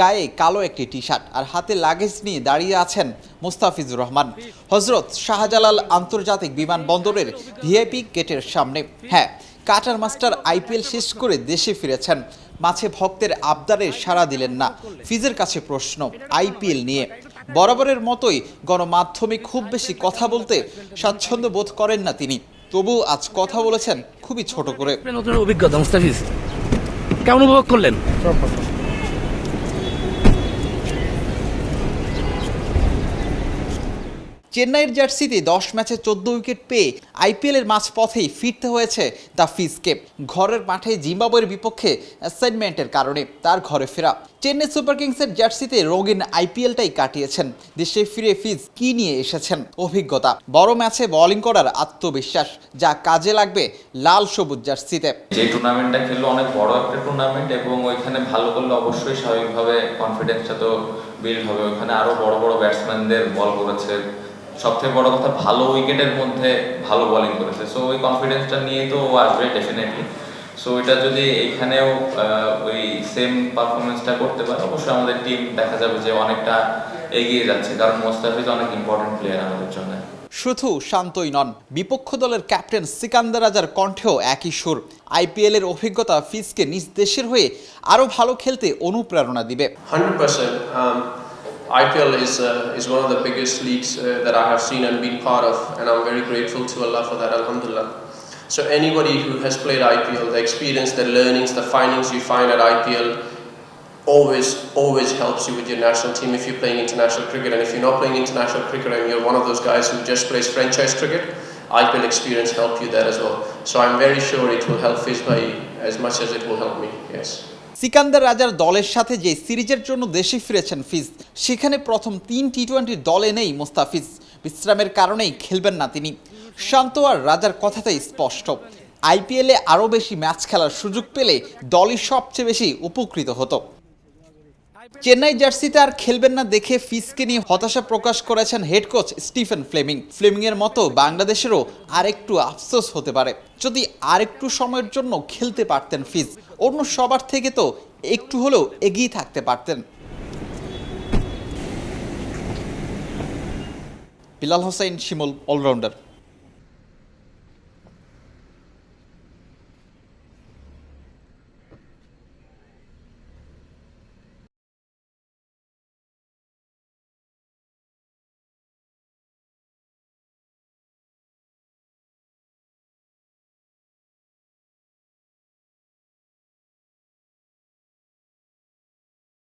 গায়ে কালো একটি টি শার্ট আর হাতে লাগেজ নিয়ে দাঁড়িয়ে আছেন মুস্তাফিজুর রহমান। হজরত শাহজালাল আন্তর্জাতিক বিমানবন্দরের ভিআইপি গেটের সামনে। হ্যাঁ কাটার মাস্টার আইপিএল শেষ করে দেশে ফিরেছেন। মাঝে ভক্তের আবদারে সাড়া দিলেন না। ফিজের কাছে প্রশ্ন আইপিএল নিয়ে। বরাবরের মতোই গণমাধ্যমে খুব বেশি কথা বলতে স্বাচ্ছন্দ্য বোধ করেন না তিনি। তবু আজ কথা বলেছেন খুবই ছোট করে। নতুন অভিজ্ঞতা, মুস্তাফিজ। কেমন উপভোগ করলেন? চেন্নাইয়ের জার্সিতে দশ ম্যাচে চোদ্দ উইকেট পেয়ে আইপিএলের মাঝপথেই ফিরতে হয়েছে দ্য ফিজকে। ঘরের মাঠে জিম্বাবুয়ের বিপক্ষে অ্যাসাইনমেন্টের কারণে তার ঘরে ফেরা। চেন্নাই সুপার কিংসের জার্সিতে রঙিন আইপিএলটাই কাটিয়েছেন। দেশে ফিরে ফিজ কি নিয়ে এসেছেন? অভিজ্ঞতা। বড় ম্যাচে বোলিং করার আত্মবিশ্বাস, যা কাজে লাগবে লাল সবুজ জার্সিতে। যে টুর্নামেন্টটা খেললো অনেক বড় একটা টুর্নামেন্ট এবং ওইখানে ভালো করলে অবশ্যই স্বাভাবিকভাবে কনফিডেন্সটা তো বিল্ড হবে। ওইখানে আরও বড় বড় ব্যাটসম্যানদের বল করেছে। সবথেকে বড় কথা ভালো উইকেটের মধ্যে ভালো বোলিং করেছে। সো ওই কনফিডেন্সটা নিয়ে তো ও আসবে ডেফিনেটলি সো এটা যদি এখানেও ওই সেম পারফরমেন্সটা করতে পারে অবশ্যই আমাদের টিম দেখা যাবে যে অনেকটা এগিয়ে যাচ্ছে কারণ মোস্তাফিজ অনেক ইম্পর্টেন্ট প্লেয়ার আমাদের জন্য। শুধু শান্তই নন বিপক্ষ দলের ক্যাপ্টেন সিকান্দার রাজার কণ্ঠেও একই সুর। আইপিএলের অভিজ্ঞতা ফিজকে নিজ দেশের হয়ে আরও ভালো খেলতে অনুপ্রেরণা দিবে। Hundred percent. Um, IPL is uh, is one of the biggest leagues uh, that I have seen and been part of, and I'm very grateful to Allah for that. Alhamdulillah. So anybody who has played IPL, the experience, the learnings, the findings you find at IPL always always helps you with your national team if you're playing international cricket. And if you're not playing international cricket and you're one of those guys who just plays franchise cricket, IPL experience help you there as well. So I'm very sure it will help Fizbay as much as it will help me. Yes. Sikandar রাজার দলের সাথে যে সিরিজের জন্য দেশে ফিরেছেন ফিজ, সেখানে প্রথম তিন টি টোয়েন্টির দলে নেই মোস্তাফিজ। বিশ্রামের কারণেই খেলবেন না তিনি। শান্ত আর রাজার কথাতেই স্পষ্ট। আইপিএলে আরও বেশি ম্যাচ খেলার সুযোগ পেলে দলই সবচেয়ে বেশি উপকৃত হতো। চেন্নাই জার্সিতে আর খেলবেন না দেখে ফিজকে নিয়ে হতাশা প্রকাশ করেছেন হেড কোচ স্টিফেন ফ্লেমিং। ফ্লেমিংয়ের মতো বাংলাদেশেরও আরেকটু আফসোস হতে পারে। যদি আরেকটু সময়ের জন্য খেলতে পারতেন ফিজ অন্য সবার থেকে তো একটু হলেও এগিয়ে থাকতে পারতেন। বিলাল হোসেন, শিমুল, অলরাউন্ডার।